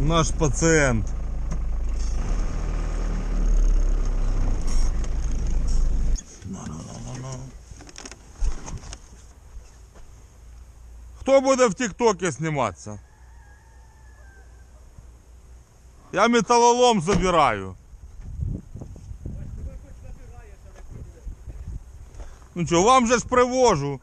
Наш пацієнт. Хто буде в Тіктокі зніматися? Я металолом забираю. Ну що, вам же ж привожу.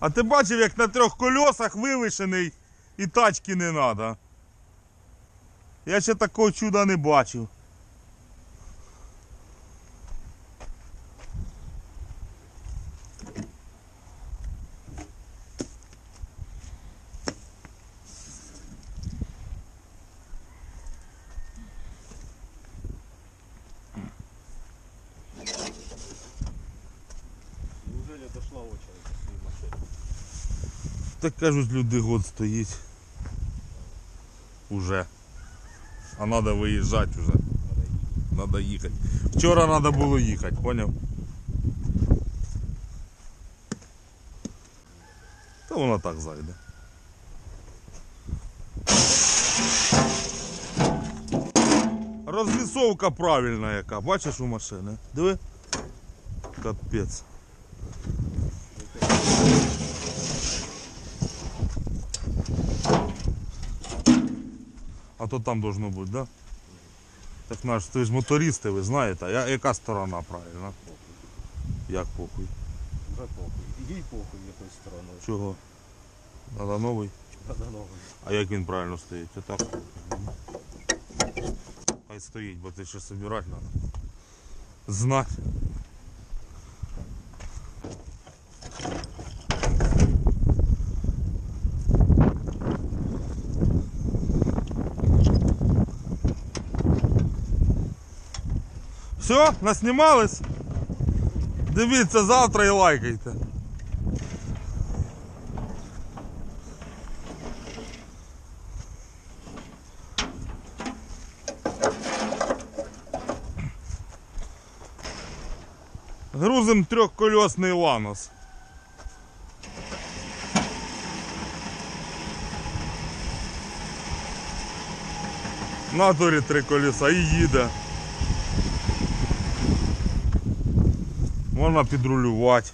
А ти бачив, як на трьох колесах вивишений і тачки не треба. Я ще такого чуда не бачив. Так кажуть, люди год стоїть. Уже. А треба виїжджати вже. Треба їхати. Вчора треба було їхати, поняв? Та воно так зайде. Розвісовка правильна яка, бачиш у машини? Диви. Капець. А то там должно бути, да? Так наш, ти ж мотористи, ви знаєте, а я- яка сторона правильна? Як похуй? Да похуй. Їй похуй якою стороною. Чого? Надо новий. Надо новий. А як він правильно стоїть? Отак. Хай стоїть, бо ти ще собирати треба. Знать. Все, наснімались? Дивіться завтра і лайкайте. Грузим трьохкольосний ланос. В натурі три колеса і їде. Можна підрулювати.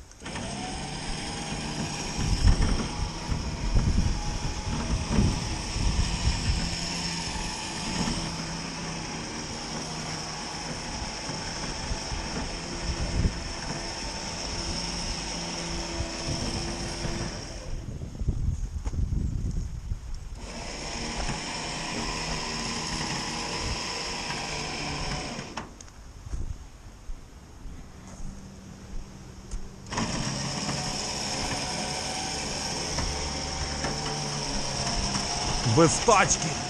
Без тачки.